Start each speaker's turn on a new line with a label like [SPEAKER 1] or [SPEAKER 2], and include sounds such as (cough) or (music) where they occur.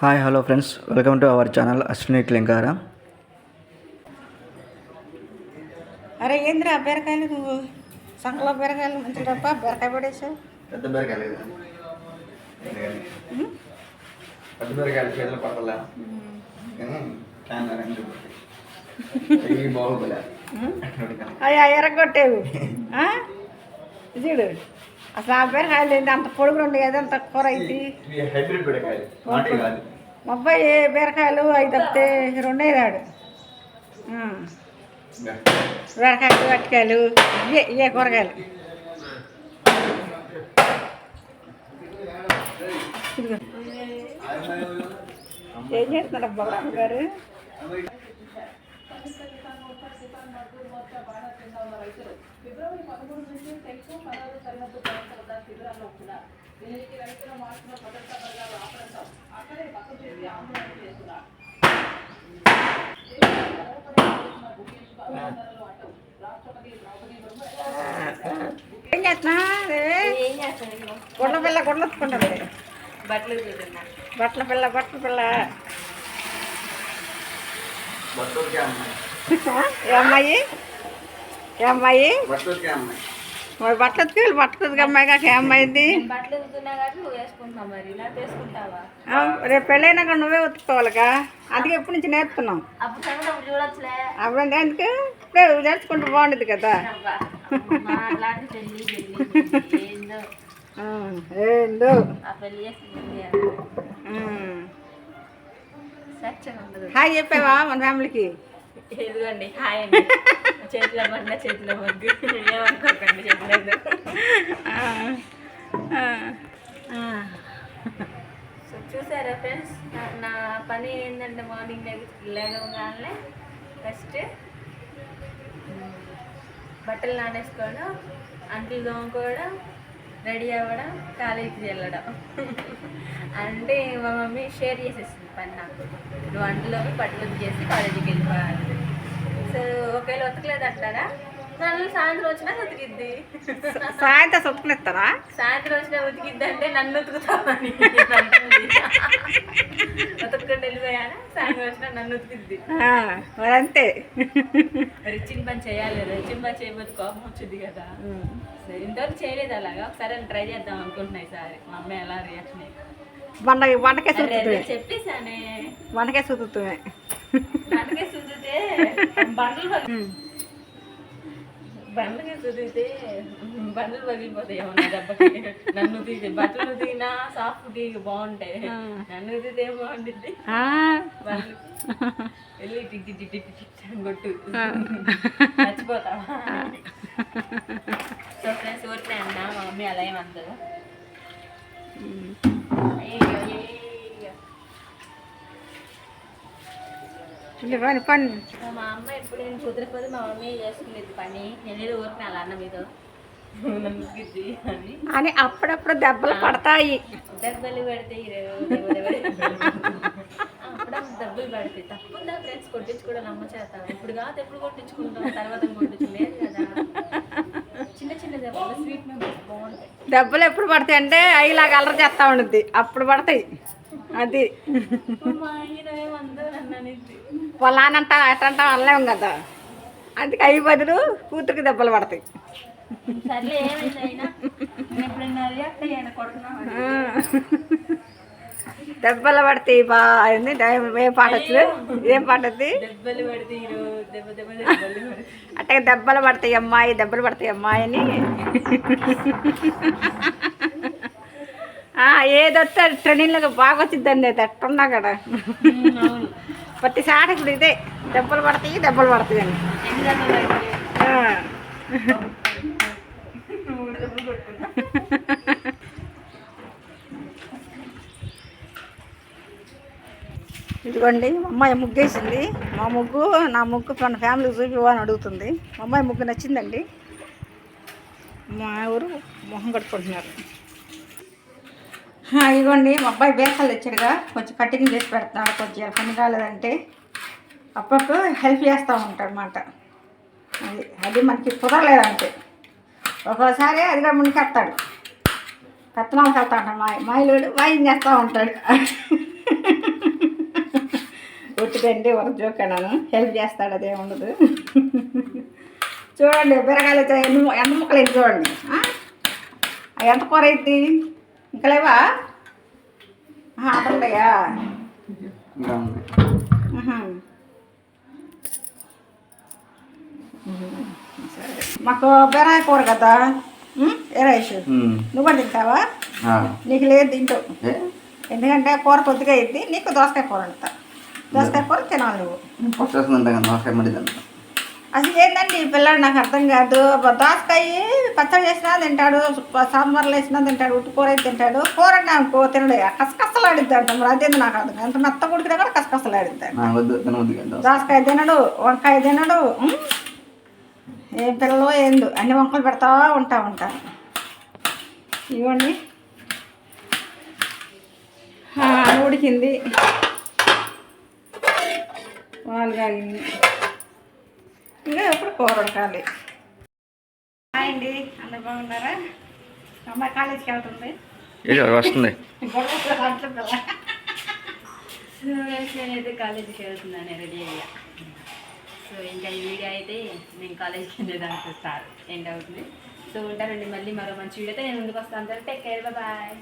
[SPEAKER 1] Hi hello friends welcome to our channel Ashwini క్లింకార
[SPEAKER 2] అరే ఏంద్రా బీరకాయలు నువ్వు? సంకలో బీరకాయలు మంచి తప్ప బీరకాయ పడేసావు
[SPEAKER 1] పెద్ద బెరకాయలు పెద్ద బెరకాయలు చేతులు
[SPEAKER 2] అయ్యా ఎరగొట్టేవు. ఆ? చూడు అసలు ఆ బీరకాయలు ఏంటి అంత పొడుగు ఉండి కదా అంత కూర అయితే.
[SPEAKER 1] హైబ్రిడ్ బెరకాయలు.
[SPEAKER 2] అబ్బాయి బీరకాయలు ఐదు వస్తే రెండే రాడు. బీరకాయలు అట్టకాయలు ఇవే ఇవే కూరగాయలు. ఏం చేస్తున్నాడు అబ్బా గారు? ఏం చేస్తున్నా
[SPEAKER 3] ఏం దీనికి రైతుల
[SPEAKER 2] గుడ్ల పిల్ల గుడ్లు ఒత్తుకుంటుంది
[SPEAKER 3] బట్టలు చూస్తున్నా?
[SPEAKER 2] బట్టల పిల్ల బట్టల పిల్ల.
[SPEAKER 1] బట్టలకే అమ్మాయి.
[SPEAKER 2] ఏ అమ్మాయి? ఏ అమ్మాయి. మరి బట్టలు ఉతికి బట్టలు ఉతికి అమ్మాయి కాక ఏ అమ్మాయింది
[SPEAKER 3] నేను బట్టలు ఉతుకుతున్నా కాబట్టి నువ్వు వేసుకుంటున్నావు మరి. ఇలా వేసుకుంటావా
[SPEAKER 2] ఆ, రేపు పెళ్ళైనాక నువ్వే ఉతుక్కోవాలిగా? అందుకే ఎప్పటి నుంచి నేర్పుతున్నాం
[SPEAKER 3] అప్పుడు
[SPEAKER 2] ఎందుకు ఇప్పుడే నేర్చుకుంటే బాగుండేది కదా.
[SPEAKER 3] ఏందో.
[SPEAKER 2] హాయ్ చెప్పావా మన ఫ్యామిలీకి?
[SPEAKER 3] హాయ్ అండి. (laughs) చేతిలో బండ చేతిలో మగ్గు ఏమనుకోకండి
[SPEAKER 2] ఆ.
[SPEAKER 3] సో చూసారా ఫ్రెండ్స్ నా- పని ఏంటంటే మార్నింగ్ లేవగానే ఫస్ట్ బట్టలు నానేసుకోవడం అంట్లు తోముకోవడం రెడీ అవ్వడం కాలేజీకి వెళ్ళడం. అంటే మా మమ్మీ షేర్ చేసేసింది పని నాకు. నువ్వు అంట్లోకి బట్టలు చేసి కాలేజీకి వెళ్ళిపోవాలి సో ఒకవేళ ఉతకలేదు అంటారా నన్ను సాయంత్రం వచ్చినా ఉతికిద్ది.
[SPEAKER 2] సాయంత్రం సొత్తుకునిస్తారా
[SPEAKER 3] సాయంత్రం వచ్చిన ఉతికిద్ది అంటే నన్ను ఉతుకుతామని ఉతుక్కుండా వెళ్ళిపోయాను? సాయంత్రం వచ్చిన నన్ను ఉతికిద్ది.
[SPEAKER 2] మరి అంతే.
[SPEAKER 3] రిచిన్ పని చేయాలి రిచిన్ పని చేయబోతే కోపం వచ్చింది కదా. సరే, ఇంతవరకు చేయలేదు అలాగా. ఒకసారి ట్రై చేద్దాం అనుకుంటున్నా ఈసారి. మా అమ్మాయి ఎలా రియాక్షన్
[SPEAKER 2] బండ బండకే సూతుతుంది
[SPEAKER 3] చెప్పేసానే
[SPEAKER 2] బండకే సూతుతుంది
[SPEAKER 3] బండకే సుదితే బండలు బండకే సుదితే బండలు పగిలిపోతాయి ఏమన్నా దెబ్బకి. నన్ను ఉతికి బట్టలు ఉతికినా సాఫ్ట్ ఉతికి బాగుంటాయి. నన్ను ఉతికితే ఏం బాగుంటుంది బండ్లు వెళ్ళి టిక్ టిక్ టిక్ టిక్ కొట్టు. మర్చిపోతావా? సో ఫ్రెండ్స్ ఊరికే అన్నా మా మమ్మీ అలా
[SPEAKER 2] పని పని
[SPEAKER 3] మా అమ్మ ఎప్పుడు నేను కుదిరిపోతే మా మమ్మీ చేసుకునేది పని. నేను ఏదో ఊరికే అలా అన్న గిద్ది అని
[SPEAKER 2] అప్పుడప్పుడు దెబ్బలు పడతాయి.
[SPEAKER 3] దెబ్బలు పడతాయి అప్పుడప్పుడు దెబ్బలు పడతాయి. తప్పుందా ఫ్రెండ్స్ కొట్టించుకోవడం అమ్మ చేత. ఇప్పుడు కాదు ఎప్పుడు కొట్టించుకుంటాం తర్వాత కొట్టించుకోలేదు కదా. చిన్న చిన్న దెబ్బలు స్వీట్ మెమరీస్ బాగుంటాయి.
[SPEAKER 2] దెబ్బలు ఎప్పుడు పడతాయి అంటే అయ్యిలాగా అల్లరి చేస్తా ఉండుద్ది. అప్పుడు పడతాయి. అది
[SPEAKER 3] మా ఆయన ఏమందో నన్ను
[SPEAKER 2] నానంట అట్టంట అనలేము కదా. అందుకే అవి బదులు కూతురికి దెబ్బలు పడతాయి. దెబ్బలు పడతాయి బా ఏం పాట వచ్చు ఏం పాట వద్ది
[SPEAKER 3] దెబ్బలు
[SPEAKER 2] అట్టే పడతాయి అమ్మాయి దెబ్బలు పడతాయి అమ్మాయి అని. ఏదొస్తే ట్రైనింగ్లో బాగా వచ్చిద్దండి అది అట్టున్నా కదా.
[SPEAKER 3] అవును.
[SPEAKER 2] ప్రతి సాట ఇప్పుడు ఇదే దెబ్బలు పడతాయి దెబ్బలు పడతాయి?
[SPEAKER 3] కొట్టుకున్నా
[SPEAKER 2] ఇదిగోండి అమ్మాయి ముగ్గేసింది. మా ముగ్గు నా ముగ్గు మన ఫ్యామిలీకి చూపివ్వని అడుగుతుంది. మా అమ్మాయి ముగ్గు నచ్చిందండి. మా ఊరు మొహం కట్టుకుంటున్నారు. ఇదిగోండి మా అబ్బాయి బేకాలు తెచ్చాడుగా. కొంచెం కటింగ్ చేసి పెడతాడు కొంచెం పని కాలేదంటే. అప్పుడప్పుడు హెల్ప్ చేస్తూ ఉంటాడు అన్నమాట అది అది మనకి కుదరలేదంటే. ఒక్కోసారి అదిగా మునికెత్తాడు కత్తనాలకు వెళ్తా ఉంటాడు మా మాయలుడు వాయిన్ చేస్తూ ఉంటాడు. ఒట్టిదండి ఒక జోక్ హెల్ప్ చేస్తాడు అదే ఉండదు. చూడండి బీరకాయలు అయితే ఎన్ని ఎంత ముక్కలు అయింది చూడండి. ఎంత కూర అయింది? ఇంకా లేవా. సరే. మాకు బీరకాయ కూర కదా ఉం? ఏ రైస్
[SPEAKER 1] ఉమ్.
[SPEAKER 2] నువ్వు కూడా తింటావా. నీకు లేదు తింటావు
[SPEAKER 1] ఏ?
[SPEAKER 2] ఎందుకంటే కూర కొద్దిగా అయింది నీకు దోసకాయ కూర అంట దోసకాయ కూర తినాలి నువ్వు
[SPEAKER 1] దోసకాయ మళ్ళీ తింటా
[SPEAKER 2] అసలు ఏంటండి ఈ పిల్లాడు నాకు అర్థం కాదు. దోసకాయ పచ్చడి చేసినా తింటాడు సాంబార్లు వేసినా తింటాడు ఉట్టు కూర అయితే తింటాడు. కూర నాకు తినడు. కసకసలాడిద్ది అంట మరి అదేంది నాకు అర్థం కాదు. ఎంత మెత్త కుడికినా కూడా
[SPEAKER 1] తినవద్దు కదా
[SPEAKER 2] దోసకాయ. తినడు వంకాయ తినడు? ఏం పిల్లలు ఏందు అన్ని వంకలు పెడతా ఉంటా ఉంటాను ఇవ్వండి. ఉడికింది పాలు కాగింది ఇంకా ఎప్పుడు కూర ఉడకాలి హాయ్ అండి అందరు బాగున్నారా? అమ్మాయి కాలేజీకి వెళ్తుంది.
[SPEAKER 1] వస్తుంది
[SPEAKER 3] నేనైతే కాలేజీకి వెళ్తున్నాను రెడీ అయ్యా. సో ఇంకా ఈ వీడియో అయితే నేను కాలేజీకి వెళ్ళేదానికి స్టార్ట్ ఎండ్ అవుతుంది. సో ఉంటానండి మళ్ళీ మరో మంచి వీడియో అయితే నేను ముందుకు వస్తాను. Take care bye